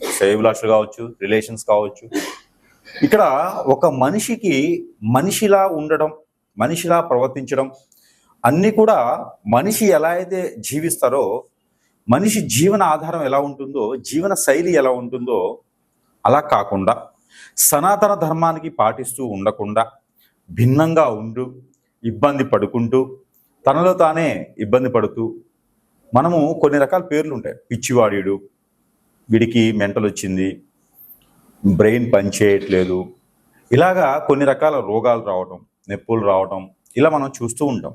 శ్రేయభిలాషులు కావచ్చు రిలేషన్స్ కావచ్చు. ఇక్కడ ఒక మనిషికి మనిషిలా ఉండడం మనిషిలా ప్రవర్తించడం అన్నీ కూడా మనిషి ఎలా అయితే జీవిస్తారో మనిషి జీవన ఆధారం ఎలా ఉంటుందో జీవన శైలి ఎలా ఉంటుందో అలా కాకుండా సనాతన ధర్మానికి పాటిస్తూ ఉండకుండా భిన్నంగా ఉంటూ ఇబ్బంది పడుకుంటూ తనలో తానే ఇబ్బంది పడుతూ మనము కొన్ని రకాల పేర్లు ఉంటాయి పిచ్చివాడీడు వీడికి మెంటల్ వచ్చింది బ్రెయిన్ పనిచేయట్లేదు. ఇలాగా కొన్ని రకాల రోగాలు రావటం నొప్పులు రావటం ఇలా మనం చూస్తూ ఉంటాం.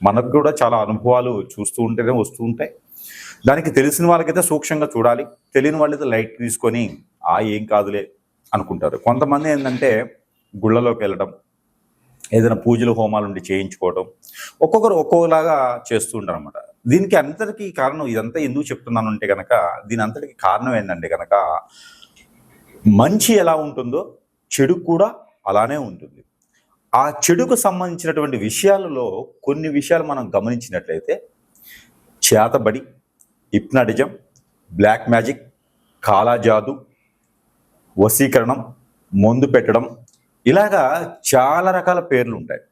మనకు కూడా చాలా అనుభవాలు చూస్తూ ఉంటేనే వస్తూ ఉంటాయి. దానికి తెలిసిన వాళ్ళకైతే సూక్ష్మంగా చూడాలి. తెలియని వాళ్ళైతే లైట్ తీసుకొని ఆ ఏం కాదులే అనుకుంటారు. కొంతమంది ఏంటంటే గుళ్ళలోకి వెళ్ళడం ఏదైనా పూజలు హోమాలు ఉండి చేయించుకోవడం ఒక్కొక్కరు ఒక్కొక్కలాగా చేస్తూ ఉంటారు అనమాట దీనికి అంతటికీ కారణం ఇదంతా ఎందుకు చెప్తున్నాను అంటే కనుక దీని అంతటికి కారణం ఏంటంటే కనుక మంచి ఎలా ఉంటుందో చెడు కూడా అలానే ఉంటుంది. ఆ చెడుకు సంబంధించినటువంటి విషయాలలో కొన్ని విషయాలు మనం గమనించినట్లయితే చేతబడి హిప్నాటిజం బ్లాక్ మ్యాజిక్ కాలాజాదు వశీకరణం మందు పెట్టడం ఇలాగా చాలా రకాల పేర్లు ఉంటాయి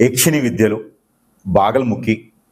యక్షిణి విద్యలు బాగల్ముఖి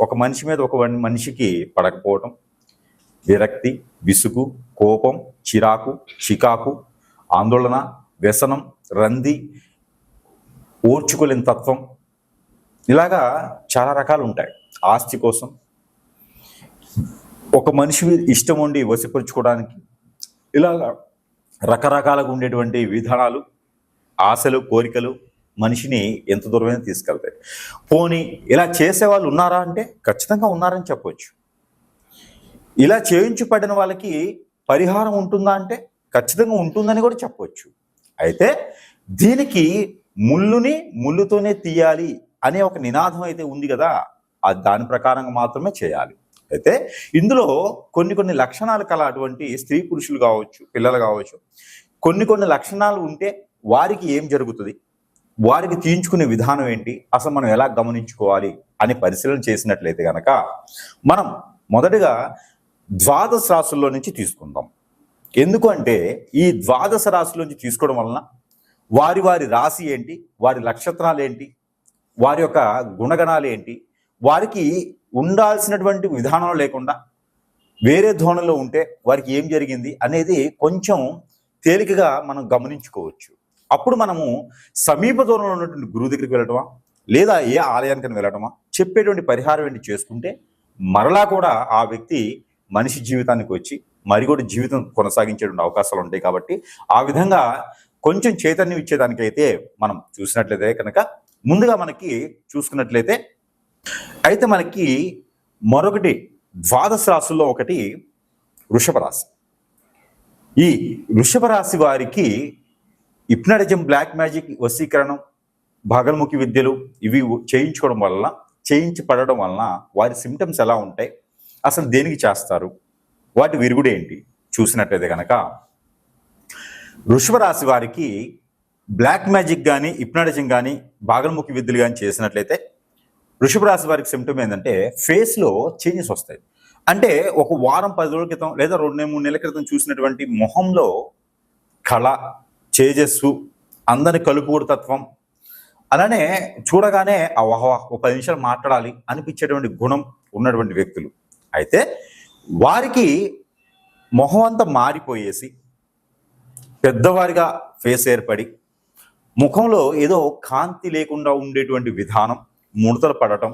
ఒక మనిషి మీద ఒక వన్- మనిషికి పడకపోవటం విరక్తి విసుగు కోపం చిరాకు చికాకు ఆందోళన వ్యసనం రంది ఓర్చుకోలేని తత్వం ఇలాగా చాలా రకాలు ఉంటాయి ఆస్తి కోసం ఒక మనిషి మీద ఇష్టం ఉండి వశపరుచుకోవడానికి ఇలాగా రకరకాలుగా ఉండేటువంటి విధానాలు ఆశలు కోరికలు మనిషిని ఎంత దూరమైనా తీసుకెళ్తాయి. పోనీ ఇలా చేసే వాళ్ళు ఉన్నారా అంటే ఖచ్చితంగా ఉన్నారని చెప్పవచ్చు ఇలా చేయించబడిన వాళ్ళకి పరిహారం ఉంటుందా అంటే ఖచ్చితంగా ఉంటుందని కూడా చెప్పవచ్చు అయితే దీనికి ముళ్ళుని ముళ్ళుతోనే తీయాలి అనే ఒక నినాదం అయితే ఉంది కదా అది దాని ప్రకారంగా మాత్రమే చేయాలి. అయితే ఇందులో కొన్ని కొన్ని లక్షణాలు కల అటువంటి స్త్రీ పురుషులు కావచ్చు పిల్లలు కావచ్చు కొన్ని కొన్ని లక్షణాలు ఉంటే వారికి ఏం జరుగుతుంది? వారికి తీయించుకునే విధానం ఏంటి? అసలు మనం ఎలా గమనించుకోవాలి? అని పరిశీలన చేసినట్లయితే కనుక మనం మొదటగా ద్వాదశ రాశుల్లో నుంచి తీసుకుందాం. ఎందుకంటే ఈ ద్వాదశ రాశుల నుంచి తీసుకోవడం వలన వారి వారి రాశి ఏంటి? వారి నక్షత్రాలు ఏంటి? వారి యొక్క గుణగణాలు ఏంటి? వారికి ఉండాల్సినటువంటి విధానం లేకుండా వేరే ధోరణిలో ఉంటే వారికి ఏం జరిగింది అనేది కొంచెం తేలికగా మనం గమనించుకోవచ్చు. అప్పుడు మనము సమీప దూరంలో ఉన్నటువంటి గురువు దగ్గరికి వెళ్ళటమా? లేదా ఏ ఆలయానికి వెళ్ళటమా? చెప్పేటువంటి పరిహారం ఏంటి చేసుకుంటే మరలా కూడా ఆ వ్యక్తి మనిషి జీవితానికి వచ్చి మరి కూడా జీవితం కొనసాగించేటువంటి అవకాశాలు ఉంటాయి కాబట్టి ఆ విధంగా కొంచెం చైతన్యం ఇచ్చేదానికైతే మనం చూసినట్లయితే కనుక ముందుగా మనకి చూసుకున్నట్లయితే అయితే మనకి మరొకటి ద్వాదశ రాశుల్లో ఒకటి వృషభ రాశి. ఈ వృషభ రాశి వారికి ఇప్నటిజం బ్లాక్ మ్యాజిక్ వశీకరణం భాగల్ముఖి విద్యలు ఇవి చేయించుకోవడం వలన చేయించబడడం వలన వారి సిమ్టమ్స్ ఎలా ఉంటాయి? అసలు దేనికి చేస్తారు? వాటి విరుగుడు ఏంటి? చూసినట్లయితే కనుక వృషభరాశి వారికి బ్లాక్ మ్యాజిక్ కానీ ఇప్నాటిజం కానీ భాగల్ముఖి విద్యలు కానీ చేసినట్లయితే వృషభ రాశి వారికి సిమ్టమ్ ఏంటంటే ఫేస్లో చేంజెస్ వస్తాయి. అంటే ఒక వారం పది రోజుల క్రితం లేదా రెండు మూడు నెలల క్రితం చూసినటువంటి మొహంలో కళ చేజస్సు అందరి కలుపుకూడు తత్వం. అలానే చూడగానే ఆ ఒక పది నిమిషాలు మాట్లాడాలి అనిపించేటువంటి గుణం ఉన్నటువంటి వ్యక్తులు. అయితే వారికి మొహం అంతా మారిపోయేసి పెద్దవారిగా ఫేస్ ఏర్పడి ముఖంలో ఏదో కాంతి లేకుండా ఉండేటువంటి విధానం ముడతలు పడటం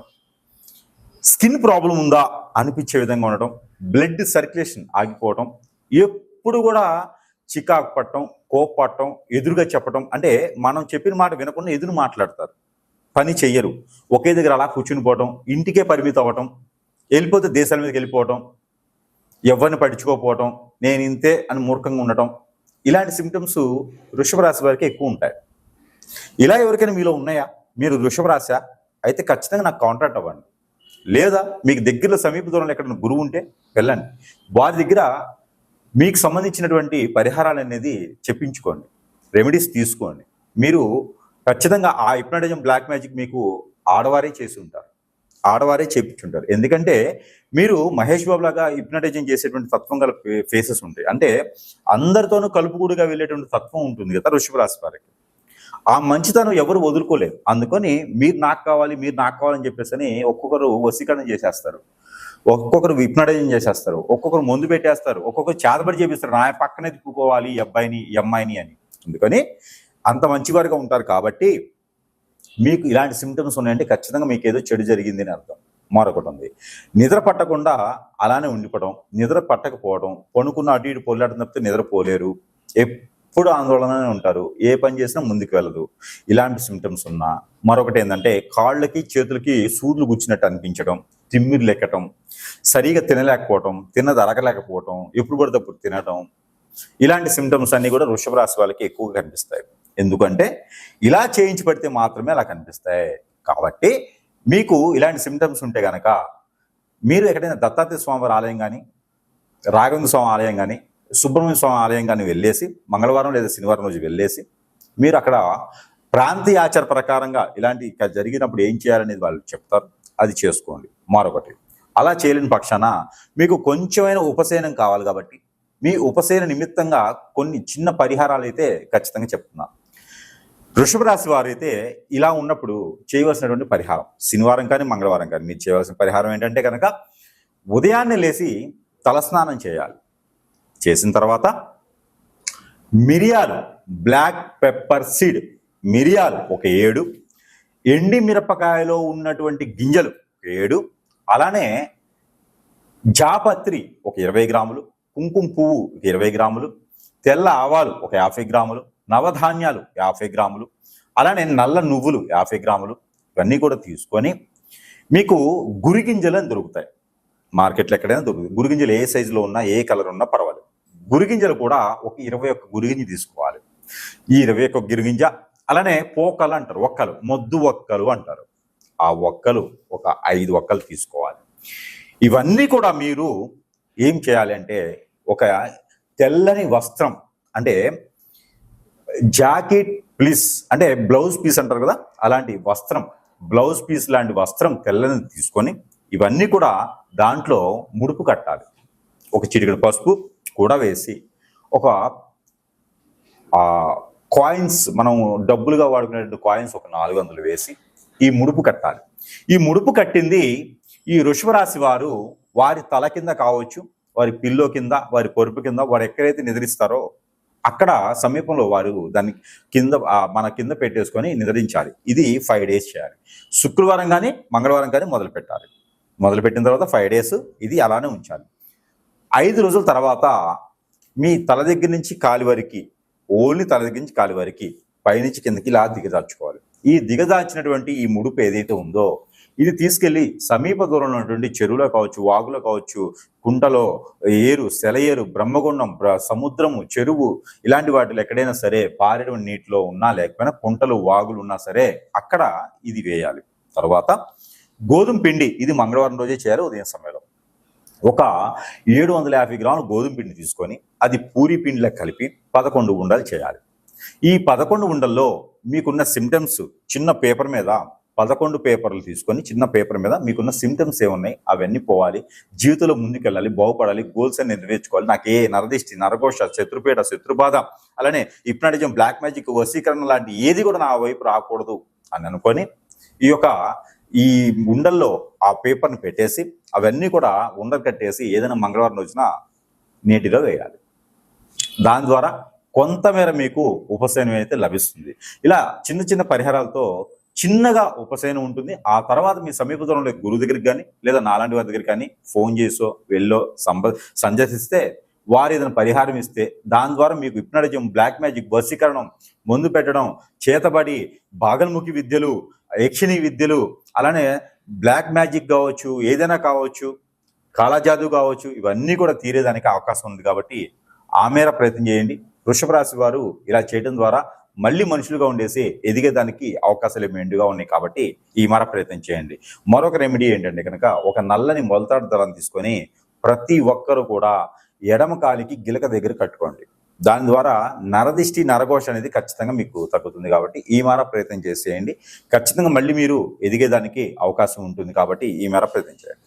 స్కిన్ ప్రాబ్లం ఉందా అనిపించే విధంగా ఉండటం బ్లడ్ సర్క్యులేషన్ ఆగిపోవటం ఎప్పుడు కూడా చికాకు పట్టడం కోపపడటం ఎదురుగా చెప్పటం అంటే మనం చెప్పిన మాట వినకుండా ఎదురు మాట్లాడతారు. పని చెయ్యరు. ఒకే దగ్గర అలా కూర్చుని పోవటం ఇంటికే పరిమితం అవ్వటం వెళ్ళిపోతే దేశాల మీదకి వెళ్ళిపోవటం ఎవరిని పడుచుకోపోవటం నేను ఇంతే అని మూర్ఖంగా ఉండటం ఇలాంటి సిమ్టమ్స్ వృషభ రాశి వారికి ఎక్కువ ఉంటాయి. ఇలా ఎవరికైనా మీలో ఉన్నాయా? మీరు వృషభ రాశా? అయితే ఖచ్చితంగా నాకు కాంటాక్ట్ అవ్వండి. లేదా మీకు దగ్గరలో సమీప దూరంలో ఎక్కడైనా గురువు ఉంటే వెళ్ళండి. వారి దగ్గర మీకు సంబంధించినటువంటి పరిహారాలు అనేది చెప్పించుకోండి. రెమెడీస్ తీసుకోండి. మీరు ఖచ్చితంగా ఆ హిప్నాటిజం బ్లాక్ మ్యాజిక్ మీకు ఆడవారే చేసి ఉంటారు. ఆడవారే చేపించుంటారు. ఎందుకంటే మీరు మహేష్ బాబు లాగా హిప్నటైజం చేసేటువంటి తత్వం గల ఫేసెస్ ఉంటాయి. అంటే అందరితోనూ కలుపుకూడుగా వెళ్ళేటువంటి తత్వం ఉంటుంది కదా వృషభ రాశి వారికి. ఆ మంచితనం ఎవరు వదులుకోలేరు. అందుకని మీరు నాకు కావాలి మీరు నాకు కావాలని చెప్పేసి అని ఒక్కొక్కరు వశీకరణ చేసేస్తారు. ఒక్కొక్కరు విప్నటైజం చేసేస్తారు ఒక్కొక్కరు ముందు పెట్టేస్తారు ఒక్కొక్కరు చేతబడి చేపిస్తారు నా పక్కనే తిప్పుకోవాలి ఈ అబ్బాయిని ఈ అమ్మాయిని అని. అందుకని అంత మంచివారుగా ఉంటారు కాబట్టి మీకు ఇలాంటి సిమ్టమ్స్ ఉన్నాయంటే ఖచ్చితంగా మీకు ఏదో చెడు జరిగింది అని అర్థం. మరొకటి ఉంది. నిద్ర పట్టకుండా అలానే ఉండిపోవడం నిద్ర పట్టకపోవడం పనుకున్న అటు ఇటు పొల్లాడడం తప్పితే నిద్రపోలేరు ఎప్పుడు ఆందోళననే ఉంటారు ఏ పని చేసినా ముందుకు వెళ్ళదు. ఇలాంటి సిమ్టమ్స్ ఉన్నా మరొకటి ఏంటంటే కాళ్ళకి చేతులకి సూదులు గుచ్చినట్టు అనిపించడం తిమ్మిరి లెక్కటం సరిగా తినలేకపోవటం తిన్నది అరగలేకపోవటం ఎప్పుడు పడితే అప్పుడు తినడం ఇలాంటి సిమ్టమ్స్ అన్నీ కూడా వృషభ రాశి వాళ్ళకి ఎక్కువగా కనిపిస్తాయి. ఎందుకంటే ఇలా చేయించి పడితే మాత్రమే అలా కనిపిస్తాయి. కాబట్టి మీకు ఇలాంటి సిమ్టమ్స్ ఉంటే కనుక మీరు ఎక్కడైనా దత్తాత్రేయ స్వామి ఆలయం కానీ రాఘవేంద్ర స్వామి ఆలయం కానీ సుబ్రహ్మణ్య స్వామి ఆలయం కానీ వెళ్ళేసి మంగళవారం లేదా శనివారం రోజు వెళ్ళేసి మీరు అక్కడ ప్రాంతీయ ఆచార ప్రకారంగా ఇలాంటి జరిగినప్పుడు ఏం చేయాలనేది వాళ్ళు చెప్తారు. అది చేసుకోండి. మరొకటి అలా చేయలేని పక్షాన మీకు కొంచెమైన ఉపశమనం కావాలి కాబట్టి మీ ఉపశమన నిమిత్తంగా కొన్ని చిన్న పరిహారాలు అయితే ఖచ్చితంగా చెప్తున్నాను వృషభ రాశి వారు అయితే ఇలా ఉన్నప్పుడు చేయవలసినటువంటి పరిహారం శనివారం కానీ మంగళవారం కానీ మీరు చేయవలసిన పరిహారం ఏంటంటే కనుక ఉదయాన్నే లేచి తలస్నానం చేయాలి. చేసిన తర్వాత మిరియాలు బ్లాక్ పెప్పర్ సీడ్ మిరియాలు ఒక ఏడు ఎండి మిరపకాయలో ఉన్నటువంటి గింజలు ఏడు. అలానే జాపత్రి ఒక ఇరవై గ్రాములు కుంకుమ పువ్వు ఒక ఇరవై గ్రాములు తెల్ల ఆవాలు ఒక యాభై గ్రాములు నవధాన్యాలు యాభై గ్రాములు అలానే నల్ల నువ్వులు యాభై గ్రాములు ఇవన్నీ కూడా తీసుకొని మీకు గురిగింజలు అని దొరుకుతాయి. మార్కెట్లో ఎక్కడైనా దొరుకుతాయి. గురిగింజలు ఏ సైజులో ఉన్నా ఏ కలర్ ఉన్నా పర్వాలేదు. గురిగింజలు కూడా ఒక ఇరవై ఒక్క గురిగింజ తీసుకోవాలి. ఈ ఇరవై ఒక్క గురిగింజ అలానే పోకలు అంటారు ఒక్కలు మొద్దు ఒక్కలు అంటారు. ఆ ఒక్కలు ఒక ఐదు ఒక్కలు తీసుకోవాలి. ఇవన్నీ కూడా మీరు ఏం చేయాలి అంటే ఒక తెల్లని వస్త్రం అంటే జాకెట్ ప్లీస్ అంటే బ్లౌజ్ పీస్ అంటారు కదా అలాంటి వస్త్రం బ్లౌజ్ పీస్ లాంటి వస్త్రం తెల్లని తీసుకొని ఇవన్నీ కూడా దాంట్లో ముడుపు కట్టాలి. ఒక చిటికెడు పసుపు కూడా వేసి ఒక కాయిన్స్ మనం డబ్బులుగా వాడుకునే కాయిన్స్ ఒక నాలుగు వందలు వేసి ఈ ముడుపు కట్టాలి. ఈ ముడుపు కట్టింది ఈ వృషభ వారు వారి తల కింద కావచ్చు వారి పిల్లో కింద వారి పొరుపు కింద వారు ఎక్కడైతే నిద్రిస్తారో అక్కడ సమీపంలో వారు దాన్ని కింద మన కింద పెట్టేసుకొని నిద్రించాలి. ఇది ఫైవ్ డేస్ చేయాలి. శుక్రవారం కానీ మంగళవారం కానీ మొదలు పెట్టాలి. మొదలు పెట్టిన తర్వాత ఫైవ్ డేస్ ఇది అలానే ఉంచాలి. ఐదు రోజుల తర్వాత మీ తల దగ్గర నుంచి కాలి వరకు ఓన్లీ తల దగ్గర నుంచి కాలి వరకు పైనుంచి కిందకి ఇలా దిగజార్చుకోవాలి. ఈ దిగజార్చినటువంటి ఈ ముడుపు ఏదైతే ఉందో ఇది తీసుకెళ్ళి సమీప దూరంలో ఉన్నటువంటి చెరువులో కావచ్చు వాగులో కావచ్చు కుంటలో ఏరు సెలయేరు బ్రహ్మగుండం సముద్రము చెరువు ఇలాంటి వాటిలో ఎక్కడైనా సరే పారేడు నీటిలో ఉన్నా లేకపోయినా కుంటలు వాగులు ఉన్నా సరే అక్కడ ఇది వేయాలి. తర్వాత గోధుమ పిండి ఇది మంగళవారం రోజే చేయాలి ఉదయం సమయంలో. ఒక ఏడు వందల యాభై గ్రాముల గోధుమ పిండి తీసుకొని అది పూరి పిండిలో కలిపి పదకొండు ఉండలు చేయాలి. ఈ పదకొండు ఉండల్లో మీకున్న సిమ్టమ్స్ చిన్న పేపర్ మీద పదకొండు పేపర్లు తీసుకొని చిన్న పేపర్ మీద మీకున్న సిమ్టమ్స్ ఏమున్నాయి? అవన్నీ పోవాలి. జీవితంలో ముందుకెళ్ళాలి బాగుపడాలి గోల్స్ అని నెరవేర్చుకోవాలి. నాకు ఏ నరదిష్టి నరఘోష శత్రుపేట శత్రుబాధ అలానే హిప్నాటిజం బ్లాక్ మ్యాజిక్ వశీకరణ లాంటి ఏది కూడా నా వైపు రాకూడదు అని అనుకొని ఈ యొక్క ఈ ఉండల్లో ఆ పేపర్ని పెట్టేసి అవన్నీ కూడా ఉండలు కట్టేసి ఏదైనా మంగళవారం రోజున నీటిలో వేయాలి. దాని ద్వారా కొంతమేర మీకు ఉపశమనం అయితే లభిస్తుంది. ఇలా చిన్న చిన్న పరిహారాలతో చిన్నగా ఉపశమనం ఉంటుంది. ఆ తర్వాత మీ సమీప దూరంలో గురువు దగ్గరికి కానీ లేదా నాలాంటి వారి దగ్గరికి కానీ ఫోన్ చేసో వెళ్ళో సంబ సందర్శిస్తే వారు ఏదైనా పరిహారం ఇస్తే దాని ద్వారా మీకు ఇప్నడిజం బ్లాక్ మ్యాజిక్ వశీకరణం మందు పెట్టడం చేతబడి బాగల్ముఖి విద్యలు యక్షిణి విద్యలు అలానే బ్లాక్ మ్యాజిక్ కావచ్చు ఏదైనా కావచ్చు కాలాజాదు కావచ్చు ఇవన్నీ కూడా తీరేదానికి అవకాశం ఉంది కాబట్టి ఆ మేర ప్రయత్నం చేయండి. వృషభ రాశి వారు ఇలా చేయడం ద్వారా మళ్ళీ మనుషులుగా ఉండేసి ఎదిగేదానికి అవకాశాలు మెండుగా ఉన్నాయి కాబట్టి ఈ మర ప్రయత్నం చేయండి. మరొక రెమెడీ ఏంటంటే కనుక ఒక నల్లని మొలతాడు దళం తీసుకొని ప్రతి ఒక్కరు కూడా ఎడమ కాలికి గిలక దగ్గర కట్టుకోండి. దాని ద్వారా నరదిష్టి నరఘోష అనేది ఖచ్చితంగా మీకు తగ్గుతుంది కాబట్టి ఈ మేర ప్రయత్నం చేసేయండి. ఖచ్చితంగా మళ్ళీ మీరు ఎదిగేదానికి అవకాశం ఉంటుంది కాబట్టి ఈ మేర ప్రయత్నం చేయండి.